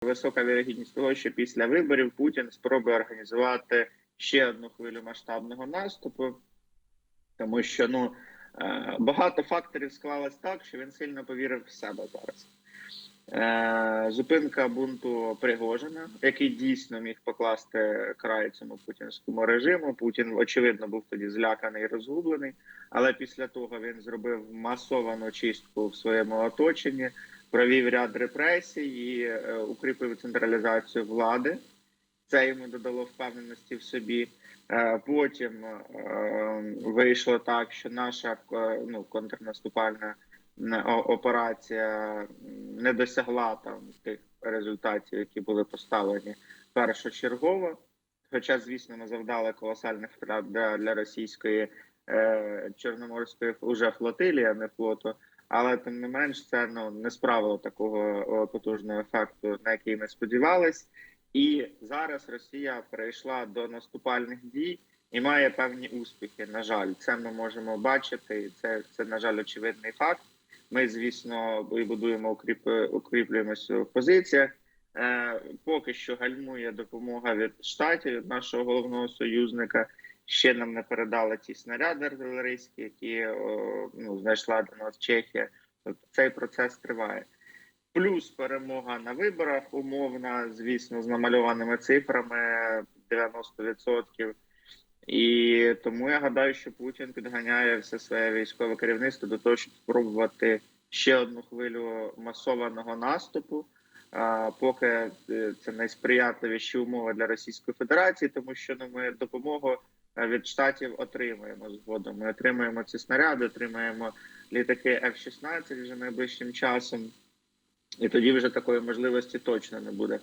висока вірогідність того, що після виборів Путін спробує організувати ще одну хвилю масштабного наступу, тому що ну е, багато факторів склалось так, що він сильно повірив в себе зараз. Е, Зупинка бунту Пригожина, який дійсно міг покласти край цьому путінському режиму. Путін, очевидно, був тоді зляканий і розгублений, але після того він зробив масовану чистку в своєму оточенні, провів ряд репресій і е, укріпив централізацію влади. Це йому додало впевненості в собі. Е, Потім е, вийшло так, що наша ну, контрнаступальна операція не досягла там тих результатів, які були поставлені першочергово. Хоча, звісно, ми завдали колосальних втрат для, для російської е, чорноморської уже флотилії, а не флоту. Але тим не менш, це ну не справило такого потужного ефекту, на який ми сподівались. І зараз Росія перейшла до наступальних дій і має певні успіхи. На жаль, це ми можемо бачити. Це це на жаль очевидний факт. Ми, звісно, будуємо укріп, укріплюємо свою позиціях. Е, поки що гальмує допомога від штатів, нашого головного союзника. Ще нам не передали ті снаряди артилерійські, які ну, знайшла до нас Чехія. Тобто цей процес триває. Плюс перемога на виборах умовна, звісно, з намальованими цифрами 90%. І тому я гадаю, що Путін підганяє все своє військове керівництво до того, щоб спробувати ще одну хвилю масованого наступу. Поки е, це найсприятливіші умови для Російської Федерації, тому що ну, ми допомогу е, від штатів отримуємо згодом. Ми отримаємо ці снаряди, отримаємо літаки F-16 вже найближчим часом. І тоді вже такої можливості точно не буде.